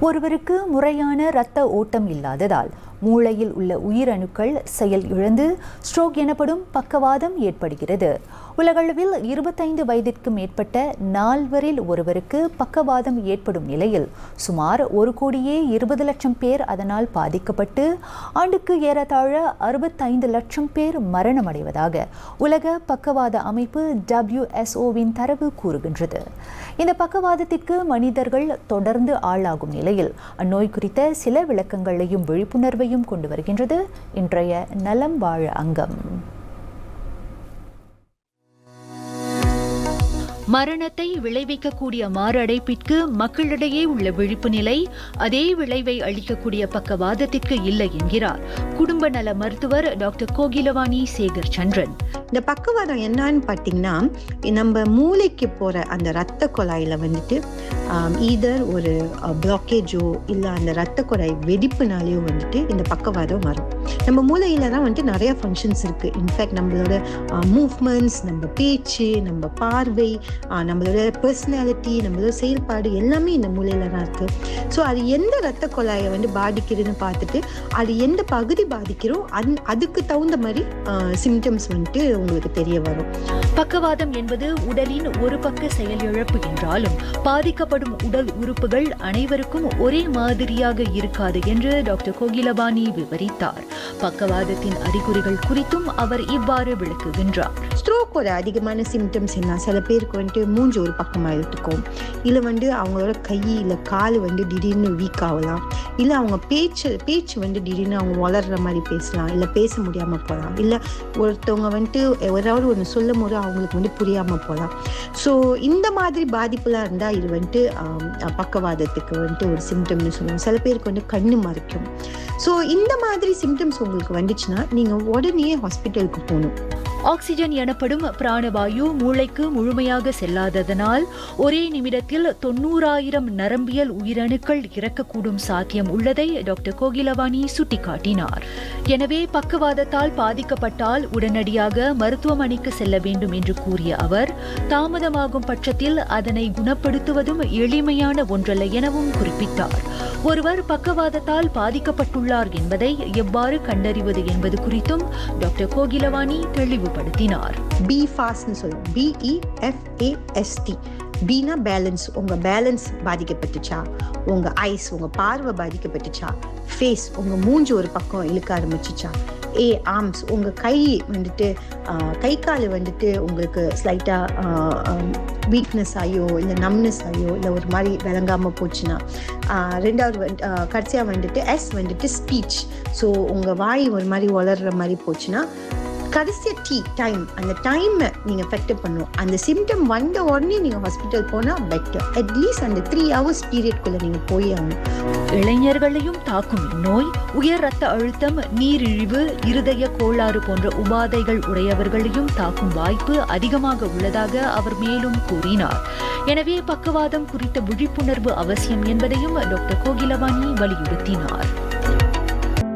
ஒருவருக்கு முறையான இரத்த ஓட்டம் இல்லாததால் மூளையில் உள்ள உயிரணுக்கள் செயல் இழந்து ஸ்ட்ரோக் எனப்படும் பக்கவாதம் ஏற்படுகிறது. உலகளவில் இருபத்தைந்து வயதிற்கு மேற்பட்ட நால்வரில் ஒருவருக்கு பக்கவாதம் ஏற்படும் நிலையில் சுமார் ஒரு கோடியே இருபது லட்சம் பேர் அதனால் பாதிக்கப்பட்டு ஆண்டுக்கு ஏறத்தாழ அறுபத்தைந்து லட்சம் பேர் மரணமடைவதாக உலக பக்கவாத அமைப்பு டபிள்யூஎஸ்ஓவின் தரவு கூறுகின்றது. இந்த பக்கவாதத்திற்கு மனிதர்கள் தொடர்ந்து ஆளாகும் நிலையில் அந்நோய் குறித்த சில விளக்கங்களையும் விழிப்புணர்வையும் கொண்டு வருகின்றது. இன்றைய நலம் வாழ அங்கம். மரணத்தை விளைவிக்கக்கூடிய மாரடைப்பிற்கு மக்களிடையே உள்ள விழிப்பு நிலை அதே விளைவை அளிக்கக்கூடிய பக்கவாதத்திற்கு இல்லை என்கிறார். குடும்ப நல மருத்துவர் டாக்டர் கோகிலவாணி சேகர் சந்திரன் இந்த பக்கவாதம் என்னன்னு பார்த்தீங்கன்னா நம்ம மூளைக்கு போகிற அந்த ரத்த குழாயில் வந்துட்டு ஈதர் ஒரு பிளாக்கேஜோ இல்லை அந்த ரத்த குழாய் வெடிப்புனாலேயோ வந்துட்டு இந்த பக்கவாதம் வரும். நம்ம மூளையில தான் வந்துட்டு நிறைய ஃபங்க்ஷன்ஸ் இருக்குது இன்ஃபேக்ட் நம்மளோட மூவ்மெண்ட்ஸ் நம்ம பேச்சு நம்ம பார்வை நம்மளோட பர்சனாலிட்டி நம்மளோட செயல்பாடு எல்லாமே இந்த மூளையில தான் இருக்குது ஸோ அது எந்த ரத்த குழாயை வந்து பாதிக்கிறதுன்னு பார்த்துட்டு அது எந்த பகுதி பாதிக்கிறோம் அந் அதுக்கு தகுந்த மாதிரி சிம்டம்ஸ் வந்துட்டு உங்களுக்கு தெரிய வரும் பக்கவாதம் என்பது உடலின் ஒரு பக்க செயலிழப்பு என்றாலும் பாதிக்கப்படும் உடல் உறுப்புகள் அனைவருக்கும் ஒரே மாதிரியாக இருக்காது என்று டாக்டர் கோகிலபாணி விவரித்தார். பக்கவாதத்தின் அறிகுறிகள் குறித்தும் அவர் இவ்வாறு விளக்குகின்றார். ஸ்ட்ரோக்கோட அதிகமான சிம்டம்ஸ் என்ன? சில பேருக்கு வந்துட்டு மூஞ்சி ஒரு பக்கமாக எடுத்துக்கும் இல்லை வந்து அவங்களோட கை இல்லை கால் வந்து திடீர்னு வீக் ஆகலாம். இல்லை அவங்க பேச்சு பேச்சு வந்து திடீர்னு அவங்க வளர்ற மாதிரி பேசலாம். இல்லை பேச முடியாமல் போகலாம். இல்லை ஒருத்தவங்க வந்துட்டு ஏதாவது ஒன்று சொல்லும் போது அவங்களுக்கு வந்து புரியாமல் போகலாம் ஸோ இந்த மாதிரி பாதிப்புலாம் இருந்தால் இது வந்துட்டு பக்கவாதத்துக்கு வந்துட்டு ஒரு சிம்டம்னு சொல்லுவோம் சில பேருக்கு வந்து கண்ணு மறைக்கும். ஸோ இந்த மாதிரி சிம்டம்ஸ் உங்களுக்கு வந்துச்சுன்னா நீங்கள் உடனே ஹாஸ்பிட்டலுக்கு போகணும். ஆக்சிஜன் எனப்படும் பிராணவாயு மூளைக்கு முழுமையாக செல்லாததனால் ஒரே நிமிடத்தில் தொண்ணூறாயிரம் நரம்பியல் உயிரணுக்கள் இறக்கக்கூடும் சாத்தியம் உள்ளதை டாக்டர் கோகிலவாணி சுட்டிக்காட்டினார். எனவே பக்கவாதத்தால் பாதிக்கப்பட்டால் உடனடியாக மருத்துவமனைக்கு செல்ல வேண்டும் என்று கூறிய அவர் தாமதமாகும் பட்சத்தில் அதனை குணப்படுத்துவதும் எளிமையான ஒன்றல்ல எனவும் குறிப்பிட்டார். ஒருவர் பக்கவாதத்தால் பாதிக்கப்பட்டுள்ளார் என்பதை எவ்வாறு கண்டறிவது என்பது குறித்தும் டாக்டர் கோகிலவாணி தெளிவு தெளிவுபடுத்தினார் பி ஃபாஸ்ட்னு சொல்லுவோம். B E F A S T Beena balance உங்கள் பேலன்ஸ் பாதிக்கப்பட்டுச்சா? உங்கள் ஐஸ் உங்கள் பார்வை பாதிக்கப்பட்டுச்சா? ஃபேஸ் உங்கள் மூஞ்சி ஒரு பக்கம் இழுக்க ஆரம்பிச்சிச்சா? ஏ ஆர்ம்ஸ் உங்கள் கை வந்துட்டு கை கால் வந்துட்டு உங்களுக்கு ஸ்லைட்டாக வீக்னஸ் ஆகியோ இல்லை நம்னஸ் ஆகியோ இல்லை ஒரு மாதிரி விளங்காமல் போச்சுன்னா ரெண்டாவது வந்து கடைசியாக வந்துட்டு எஸ் வந்துட்டு ஸ்பீச் ஸோ உங்கள் வாய் ஒரு மாதிரி வளர்கிற மாதிரி போச்சுன்னா கடைசியாக டீ டைம் அந்த டைமை நீங்கள் ஃபெக்டர் பண்ணும் அந்த சிம்டம் வந்த உடனே நீங்கள் ஹாஸ்பிட்டல் போனால் பெட்டர் அட்லீஸ்ட் அந்த த்ரீ ஹவர்ஸ் பீரியட்குள்ளே நீங்கள் போய் ஆகணும். இளைஞர்களையும் தாக்கும் இந்நோய். உயர் ரத்த அழுத்தம் நீரிழிவு இருதய கோளாறு போன்ற உபாதைகள் உடையவர்களையும் தாக்கும் வாய்ப்பு அதிகமாக உள்ளதாக அவர் மேலும் கூறினார். எனவே பக்கவாதம் குறித்த விழிப்புணர்வு அவசியம் என்பதையும் டாக்டர் கோகிலவாணி வலியுறுத்தினார்.